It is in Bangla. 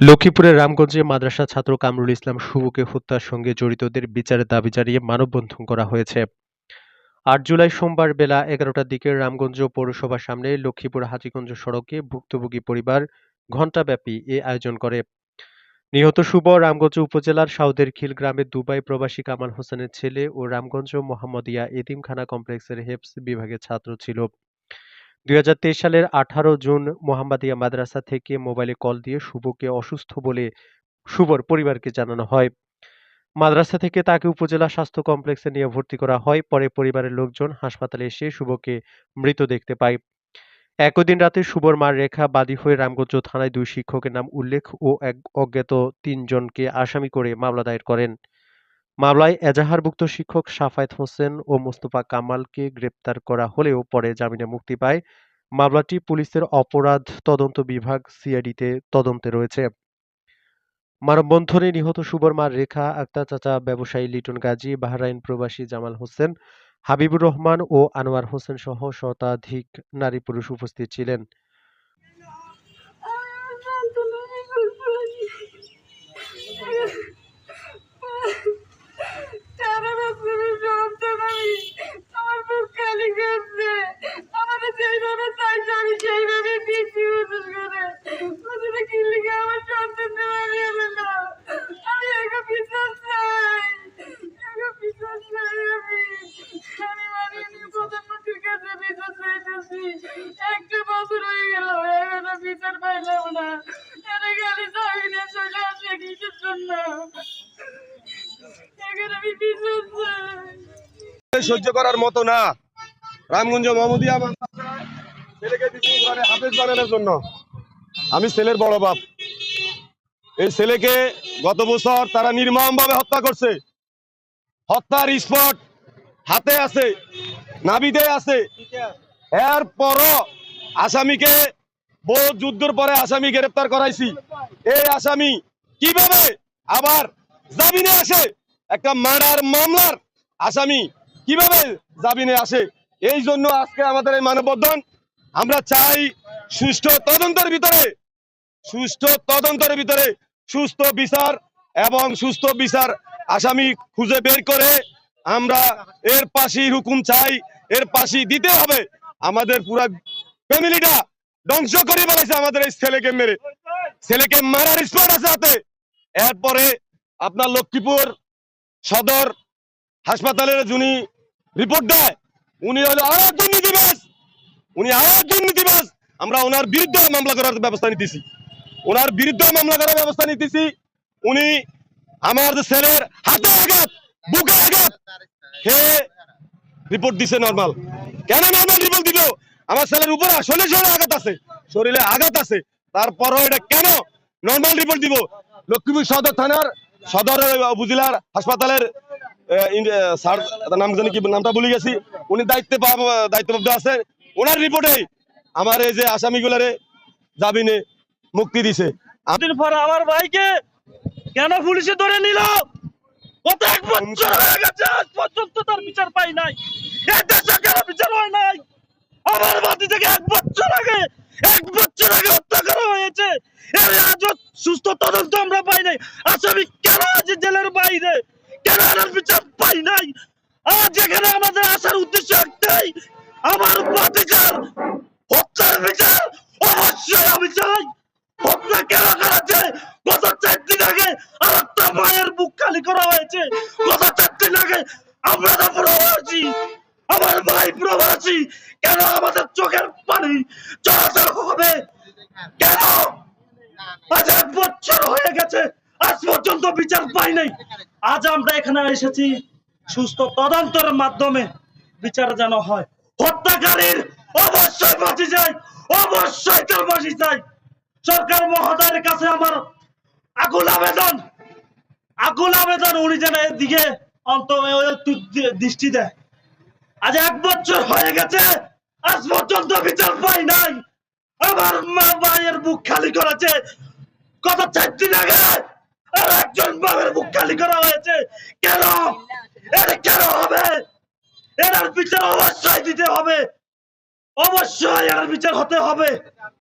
লক্ষ্মীপুরের রামগঞ্জে মাদ্রাসা ছাত্র কামরুল ইসলাম শুভকে হত্যার সঙ্গে জড়িতদের বিচারের দাবি জানিয়ে মানববন্ধন করা হয়েছে। আট জুলাই সোমবার বেলা এগারোটার দিকে রামগঞ্জ পৌরসভার সামনে লক্ষ্মীপুর হাজীগঞ্জ সড়কে ভুক্তভোগী পরিবার ঘণ্টাব্যাপী এ আয়োজন করে। নিহত শুভ রামগঞ্জ উপজেলার সাউদের খিল গ্রামের দুবাই প্রবাসী কামাল হোসেনের ছেলে ও রামগঞ্জ মোহাম্মদিয়া এতিমখানা কমপ্লেক্সের হেফস বিভাগের ছাত্র ছিল। দুই হাজার তেইশ সালের আঠারো জুন মোহাম্মদিয়া মাদ্রাসা থেকে মোবাইলে কল দিয়ে শুভকে অসুস্থ বলে শুভর পরিবারকে জানানো হয়। মাদ্রাসা থেকে তাকে উপজেলা স্বাস্থ্য কমপ্লেক্সে নিয়ে ভর্তি করা হয়। পরে পরিবারের লোকজন হাসপাতালে এসে শুভকে মৃত দেখতে পায়। একই দিন রাতে শুভর মার রেখা বাদী হয়ে রামগঞ্জ থানায় দুই শিক্ষকের নাম উল্লেখ ও এক অজ্ঞাত তিনজনকে আসামি করে মামলা দায়ের করেন। মামলায় এজাহারভুক্ত শিক্ষক সাফায়েত হোসেন ও মোস্তফা কামালকে গ্রেপ্তার করা হলেও পরে জামিনে মুক্তি পায়। মামলাটি পুলিশের অপরাধ তদন্ত বিভাগ সিআইডিতে তদন্তে রয়েছে। মানববন্ধনে নিহত শুভর মার রেখা, আক্তার চাচা ব্যবসায়ী লিটন গাজী, বাহরাইন প্রবাসী জামাল হোসেন, হাবিবুর রহমান ও আনোয়ার হোসেন সহ শতাধিক নারী পুরুষ উপস্থিত ছিলেন। পাইলাম না। না চলে আসে কিসের জন্য। আমি সহ্য করার মতো না। রামগঞ্জ জন্য। আমি ছেলের বড় বাপ। এই ছেলেকে গত বছর তারা নির্মম ভাবে হত্যা করছে। হত্যার স্পট হাতে আছে, নাবিদে আছে। এর পরও আসামিকে বহু যুদ্ধের পরে আসামি গ্রেপ্তার করাইছি। এই আসামি কীভাবে আবার জামিনে আসে? একটা মার্ডার মামলার আসামি কীভাবে জামিনে আসে? এই জন্য আজকে আমাদের এই মানববন্ধন, আমরা চাই সুষ্ঠু তদন্তের ভিতরে, সুষ্ঠু তদন্তের ভিতরে সুস্থ বিচার এবং সুস্থ বিচার আসামি খুঁজে বের করে আমরা এর পাশি হুকুম চাই, এর পাশি দিতে হবে। আমাদের পুরা ফ্যামিলিটা ধ্বংস করে ফেলেছে আমাদের এই ছেলেকে মেরে। ছেলেকে মারার স্পট আছে হাতে। এরপরে আপনার লক্ষ্মীপুর সদর হাসপাতালের যিনি রিপোর্ট দেয়, উনি হলো আরও দুর্নীতিবাজ। উনি আরও দুর্নীতিবাজ। আমরা ওনার বিরুদ্ধে মামলা করার ব্যবস্থা নিতেছি। ওনার বিরুদ্ধে মামলা করার ব্যবস্থা নিতেছি। উনি আমার ছেলের হাতে আঘাত, বুকে আঘাত হে রিপোর্ট দিছে নর্মাল। কেন নর্মাল রিপোর্ট দিল? আমার ছেলের উপরে আসলে শরীরে আঘাত আছে। শরীরে আঘাত আছে। তারপরও এটা কেন নর্মাল রিপোর্ট দিব? লক্ষ্মীপুর সদর থানার সদর উপজেলার হাসপাতালের স্যার নাম জানি কি, নামটা গেছি। উনি দায়িত্বে দায়িত্বপ্রাপ্ত ওনার রিপোর্টে আমার এই যে আসামিগুলারে জামিনে মুক্তি দিছে। দিন পর আমার ভাইকে কেন পুলিশে ধরে নিল? কত এক বছর হয়ে গেছে, আজ পর্যন্ত তার বিচার পাই নাই এই দেশে কেন বিচার হয় নাই আমার থেকে এক বছর আগে, এক বছর আগে হত্যা করা হয়েছে। এর আজও সুস্থ তদন্ত আমরা পাই নাই। আসামি কেন আছে জেলের বাইরে? কেন এর বিচার পাই নাই? আজ এখানে আমাদের আসার উদ্দেশ্য একটাই, আমার বাতিকার হত্যার বিচার, অবশ্যই আমি চাই। হত্যা কেন করেছে গত চার দিন আগে আর একটা মায়ের বুক খালি করা হয়েছে। গত চার দিন আগে আমরা তো প্রবাসী, আমার ভাই প্রবাসী কেন আমাদের চোখের পানি চলাচল হবে? কেন? আজ এক বছর হয়ে গেছে। আজ পর্যন্ত বিচার পাই নাই। আজ আমরা এখানে এসেছি সুস্থ তদন্তের মাধ্যমে বিচার যেন হয়। হত্যাকারীর অবশ্যই ফাঁসি চাই, অবশ্যই তার ফাঁসি চাই। সরকার মহোদয়ের কাছে আমার আকুল আবেদন। আকুল আবেদন উনি যেন এদিকে অন্ত দৃষ্টি দেয়। আজ এক বছর হয়ে গেছে আজ পর্যন্ত বিচার পাই নাই। আমার মা ভাইয়ের বুক খালি করেছে। কত চার দিন আগে আর একজন বাবার বুক খালি করা হয়েছে। কেন? এটা কেন হবে? এটার বিচার অবশ্যই দিতে হবে। অবশ্যই এটার বিচার হতে হবে।